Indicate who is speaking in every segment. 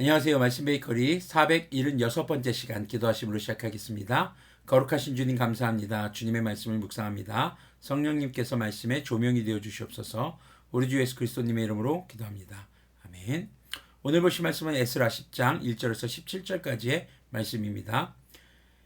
Speaker 1: 안녕하세요. 말씀 베이커리 476번째 시간 기도하심으로 시작하겠습니다. 거룩하신 주님 감사합니다. 주님의 말씀을 묵상합니다. 성령님께서 말씀에 조명이 되어 주시옵소서. 우리 주 예수 그리스도님의 이름으로 기도합니다. 아멘. 오늘 보실 말씀은 에스라 10장 1절에서 17절까지의 말씀입니다.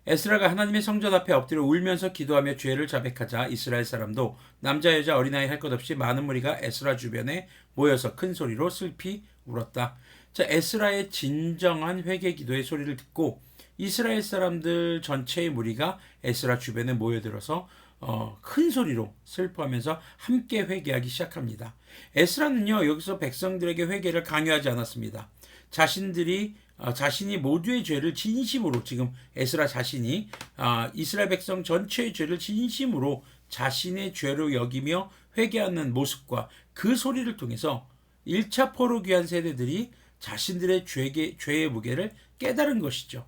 Speaker 1: 에스라가 하나님의 성전 앞에 엎드려 울면서 기도하며 죄를 자백하자 이스라엘 사람도 남자 여자 어린아이 할 것 없이 많은 무리가 에스라 주변에 모여서 큰 소리로 슬피 울었다. 자, 에스라의 진정한 회개 기도의 소리를 듣고 이스라엘 사람들 전체의 무리가 에스라 주변에 모여들어서 어, 큰 소리로 슬퍼하면서 함께 회개하기 시작합니다. 에스라는요 여기서 백성들에게 회개를 강요하지 않았습니다. 자신들이 어, 자신이 모두의 죄를 진심으로 지금 에스라 자신이 어, 이스라엘 백성 전체의 죄를 진심으로 자신의 죄로 여기며 회개하는 모습과 그 소리를 통해서 1차 포로 귀한 세대들이 자신들의 죄의, 죄의 무게를 깨달은 것이죠.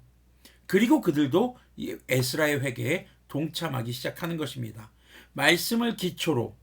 Speaker 1: 그리고 그들도 에스라의 회개에 동참하기 시작하는 것입니다. 말씀을 기초로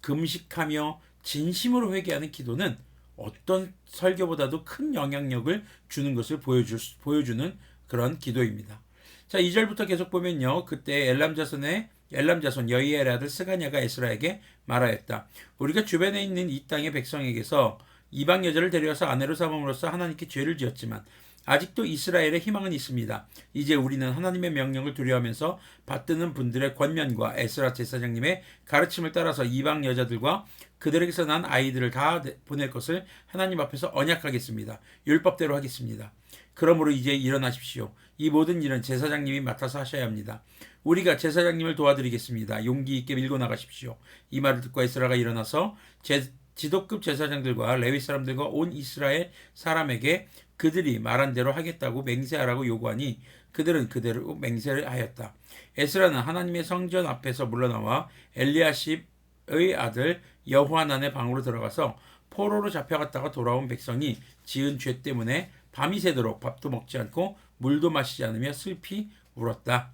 Speaker 1: 금식하며 진심으로 회개하는 기도는 어떤 설교보다도 큰 영향력을 주는 것을 보여주, 보여주는 그런 기도입니다. 자, 2절부터 계속 보면요. 그때 엘람 자손의 엘람 자손 여이엘 아들 스가냐가 에스라에게 말하였다. 우리가 주변에 있는 이 땅의 백성에게서 이방 여자를 데려와서 아내로 삼음으로써 하나님께 죄를 지었지만 아직도 이스라엘의 희망은 있습니다. 이제 우리는 하나님의 명령을 두려워하면서 받드는 분들의 권면과 에스라 제사장님의 가르침을 따라서 이방 여자들과 그들에게서 난 아이들을 다 보낼 것을 하나님 앞에서 언약하겠습니다. 율법대로 하겠습니다. 그러므로 이제 일어나십시오. 이 모든 일은 제사장님이 맡아서 하셔야 합니다. 우리가 제사장님을 도와드리겠습니다. 용기 있게 밀고 나가십시오. 이 말을 듣고 에스라가 일어나서 제, 지도급 제사장들과 레위 사람들과 온 이스라엘 사람에게 그들이 말한 대로 하겠다고 맹세하라고 요구하니 그들은 그대로 맹세를 하였다. 에스라는 하나님의 성전 앞에서 물러나와 엘리아십의 아들 여호아난의 방으로 들어가서 포로로 잡혀갔다가 돌아온 백성이 지은 죄 때문에 밤이 새도록 밥도 먹지 않고 물도 마시지 않으며 슬피 울었다.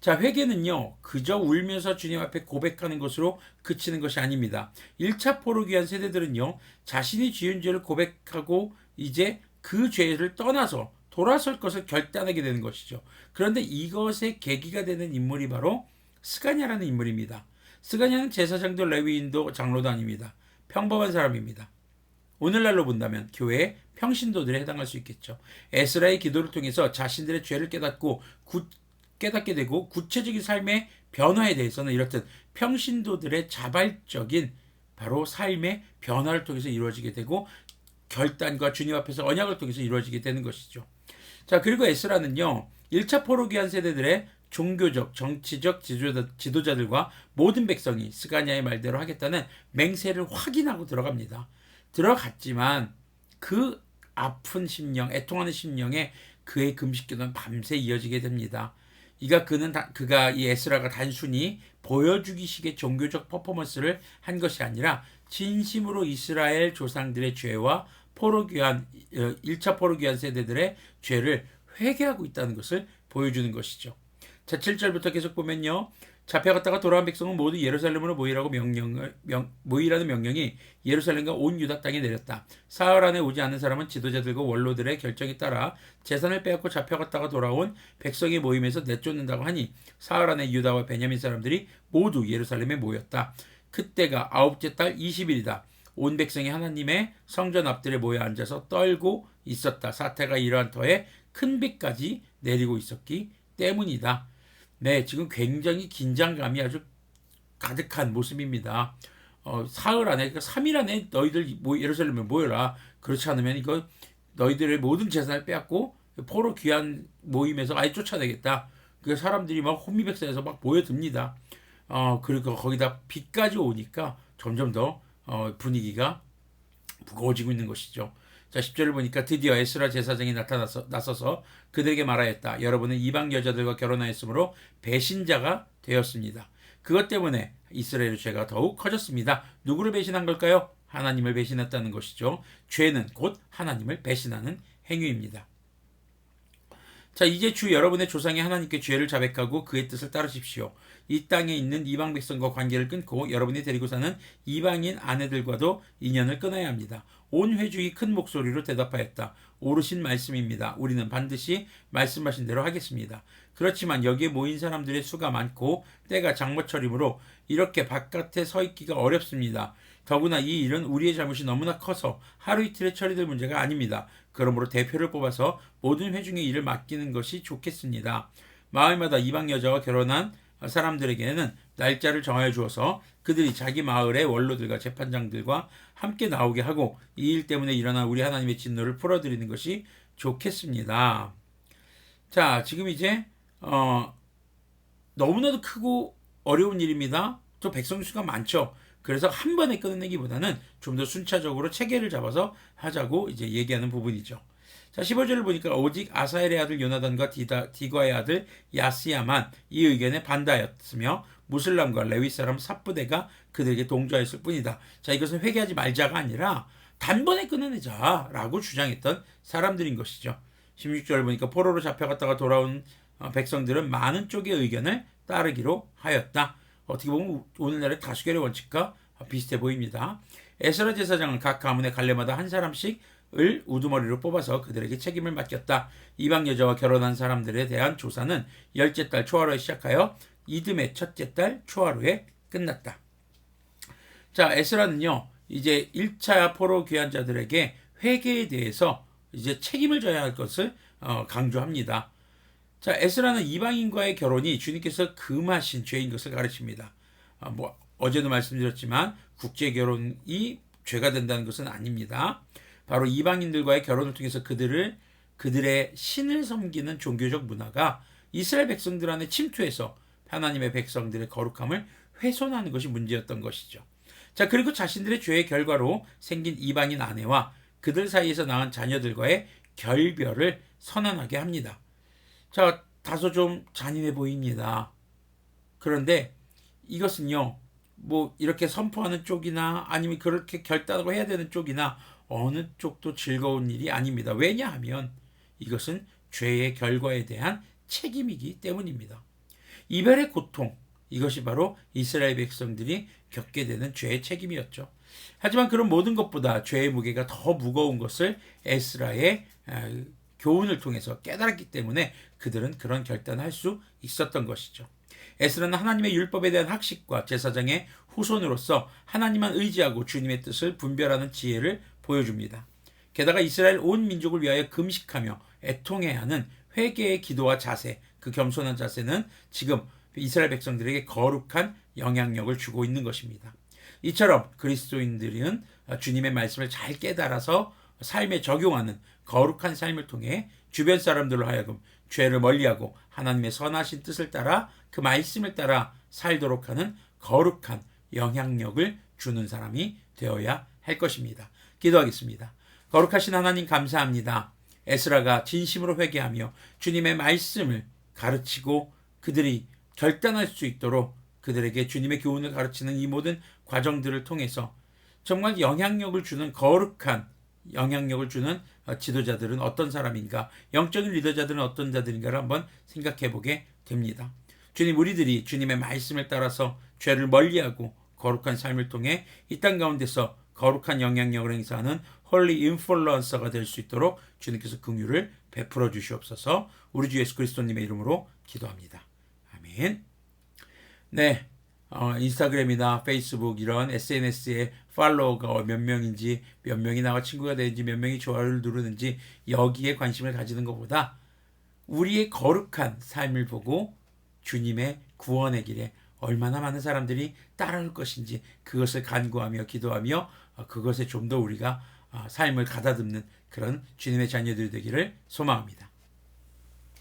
Speaker 1: 자, 회개는요, 그저 울면서 주님 앞에 고백하는 것으로 그치는 것이 아닙니다. 1차 포로 귀한 세대들은요, 자신이 지은 죄를 고백하고 이제 그 죄를 떠나서 돌아설 것을 결단하게 되는 것이죠. 그런데 이것의 계기가 되는 인물이 바로 스가냐라는 인물입니다. 스가냐는 제사장도 레위인도 장로도 아닙니다. 평범한 사람입니다. 오늘날로 본다면 교회의 평신도들에 해당할 수 있겠죠. 에스라의 기도를 통해서 자신들의 죄를 깨닫고 구, 깨닫게 되고 구체적인 삶의 변화에 대해서는 이렇듯 평신도들의 자발적인 바로 삶의 변화를 통해서 이루어지게 되고 결단과 주님 앞에서 언약을 통해서 이루어지게 되는 것이죠. 자, 그리고 에스라는요, 1차 포로 귀한 세대들의 종교적, 정치적 지도자, 들과 모든 백성이 스가냐의 말대로 하겠다는 맹세를 확인하고 들어갑니다. 들어갔지만 그 아픈 심령, 애통하는 심령에 그의 금식기도는 밤새 이어지게 됩니다. 이가 그는 다, 그가 이 에스라가 단순히 보여주기식의 종교적 퍼포먼스를 한 것이 아니라 진심으로 이스라엘 조상들의 죄와 포로귀한 1차 어, 포로귀한 세대들의 죄를 회개하고 있다는 것을 보여주는 것이죠. 자, 7절부터 계속 보면요. 잡혀갔다가 돌아온 백성은 모두 예루살렘으로 모이라고 명령을 명, 모이라는 명령이 예루살렘과 온 유다 땅에 내렸다. 사흘 안에 오지 않는 사람은 지도자들과 원로들의 결정에 따라 재산을 빼앗고 잡혀갔다가 돌아온 백성의 모임에서 내쫓는다고 하니 사흘 안에 유다와 베냐민 사람들이 모두 예루살렘에 모였다. 그때가 아홉째 달 20일이다. 온 백성이 하나님의 성전 앞들에 모여 앉아서 떨고 있었다. 사태가 이러한 터에 큰 비까지 내리고 있었기 때문이다. 네, 지금 굉장히 긴장감이 아주 가득한 모습입니다. 어, 사흘 안에, 그러니까 3일 안에 너희들 모, 예루살렘에 모여라. 그렇지 않으면 이거 너희들의 모든 재산을 빼앗고 포로 귀한 모임에서 아예 쫓아내겠다. 그 사람들이 막 혼미백산에서 막 모여듭니다. 어, 그리고 거기다 비까지 오니까 점점 더 어, 분위기가 무거워지고 있는 것이죠. 자, 10절을 보니까 드디어 에스라 제사장이 나타나서 나서서 그들에게 말하였다. 여러분은 이방 여자들과 결혼하였으므로 배신자가 되었습니다. 그것 때문에 이스라엘의 죄가 더욱 커졌습니다. 누구를 배신한 걸까요? 하나님을 배신했다는 것이죠. 죄는 곧 하나님을 배신하는 행위입니다. 자, 이제 주 여러분의 조상이 하나님께 죄를 자백하고 그의 뜻을 따르십시오. 이 땅에 있는 이방 백성과 관계를 끊고 여러분이 데리고 사는 이방인 아내들과도 인연을 끊어야 합니다. 온 회중이 큰 목소리로 대답하였다. 오르신 말씀입니다. 우리는 반드시 말씀하신 대로 하겠습니다. 그렇지만 여기에 모인 사람들의 수가 많고 때가 장마철이므로 이렇게 바깥에 서 있기가 어렵습니다. 더구나 이 일은 우리의 잘못이 너무나 커서 하루 이틀에 처리될 문제가 아닙니다. 그러므로 대표를 뽑아서 모든 회중의 일을 맡기는 것이 좋겠습니다. 마을마다 이방 여자와 결혼한 사람들에게는 날짜를 정하여 주어서 그들이 자기 마을의 원로들과 재판장들과 함께 나오게 하고 이 일 때문에 일어난 우리 하나님의 진노를 풀어드리는 것이 좋겠습니다. 자, 지금 이제 어, 너무나도 크고 어려운 일입니다. 또 백성 수가 많죠. 그래서 한 번에 끊어내기보다는 좀 더 순차적으로 체계를 잡아서 하자고 이제 얘기하는 부분이죠. 자, 15절을 보니까 오직 아사엘의 아들 요나단과 디다, 디과의 아들 야스야만 이 의견에 반대하였으며 무슬람과 레위 사람 삽부대가 그들에게 동조하였을 뿐이다. 자, 이것은 회개하지 말자가 아니라 단번에 끊어내자라고 주장했던 사람들인 것이죠. 16절 보니까 포로로 잡혀갔다가 돌아온 어, 백성들은 많은 쪽의 의견을 따르기로 하였다. 어떻게 보면 오늘날의 다수결의 원칙과 비슷해 보입니다. 에스라 제사장은 각 가문의 갈래마다 한 사람씩 을 우두머리로 뽑아서 그들에게 책임을 맡겼다. 이방 여자와 결혼한 사람들에 대한 조사는 열째 달 초하루에 시작하여 이듬해 첫째 달 초하루에 끝났다. 자, 에스라는요, 이제 1차 포로 귀환자들에게 회개에 대해서 이제 책임을 져야 할 것을 어, 강조합니다. 자, 에스라는 이방인과의 결혼이 주님께서 금하신 죄인 것을 가르칩니다. 아, 뭐 어제도 말씀드렸지만 국제 결혼이 죄가 된다는 것은 아닙니다. 바로 이방인들과의 결혼을 통해서 그들을 그들의 신을 섬기는 종교적 문화가 이스라엘 백성들 안에 침투해서 하나님의 백성들의 거룩함을 훼손하는 것이 문제였던 것이죠. 자, 그리고 자신들의 죄의 결과로 생긴 이방인 아내와 그들 사이에서 낳은 자녀들과의 결별을 선언하게 합니다. 자, 다소 좀 잔인해 보입니다. 그런데 이것은요, 뭐 이렇게 선포하는 쪽이나 아니면 그렇게 결단하고 해야 되는 쪽이나 어느 쪽도 즐거운 일이 아닙니다. 왜냐하면 이것은 죄의 결과에 대한 책임이기 때문입니다. 이별의 고통, 이것이 바로 이스라엘 백성들이 겪게 되는 죄의 책임이었죠. 하지만 그런 모든 것보다 죄의 무게가 더 무거운 것을 에스라의 교훈을 통해서 깨달았기 때문에 그들은 그런 결단을 할 수 있었던 것이죠. 에스라는 하나님의 율법에 대한 학식과 제사장의 후손으로서 하나님만 의지하고 주님의 뜻을 분별하는 지혜를 보여줍니다. 게다가 이스라엘 온 민족을 위하여 금식하며 애통해야 하는 회개의 기도와 자세, 그 겸손한 자세는 지금 이스라엘 백성들에게 거룩한 영향력을 주고 있는 것입니다. 이처럼 그리스도인들은 주님의 말씀을 잘 깨달아서 삶에 적용하는 거룩한 삶을 통해 주변 사람들로 하여금 죄를 멀리하고 하나님의 선하신 뜻을 따라 그 말씀을 따라 살도록 하는 거룩한 영향력을 주는 사람이 되어야 할 것입니다. 기도하겠습니다. 거룩하신 하나님 감사합니다. 에스라가 진심으로 회개하며 주님의 말씀을 가르치고 그들이 결단할 수 있도록 그들에게 주님의 교훈을 가르치는 이 모든 과정들을 통해서 정말 영향력을 주는 거룩한 영향력을 주는 어, 지도자들은 어떤 사람인가, 영적인 리더자들은 어떤 자들인가를 한번 생각해 보게 됩니다. 주님, 우리들이 주님의 말씀을 따라서 죄를 멀리하고 거룩한 삶을 통해 이 땅 가운데서 거룩한 영향력을 행사하는 홀리 인플루언서가 될 수 있도록 주님께서 긍휼을 베풀어 주시옵소서. 우리 주 예수 그리스도님의 이름으로 기도합니다. 아멘. 네. 어, 인스타그램이나 페이스북 이런 SNS에 팔로워가 몇 명인지 몇 명이 나와 친구가 되는지 몇 명이 좋아요를 누르는지 여기에 관심을 가지는 것보다 우리의 거룩한 삶을 보고 주님의 구원의 길에 얼마나 많은 사람들이 따라올 것인지 그것을 간구하며 기도하며 어, 그것에 좀 더 우리가 어, 삶을 가다듬는 그런 주님의 자녀들이 되기를 소망합니다.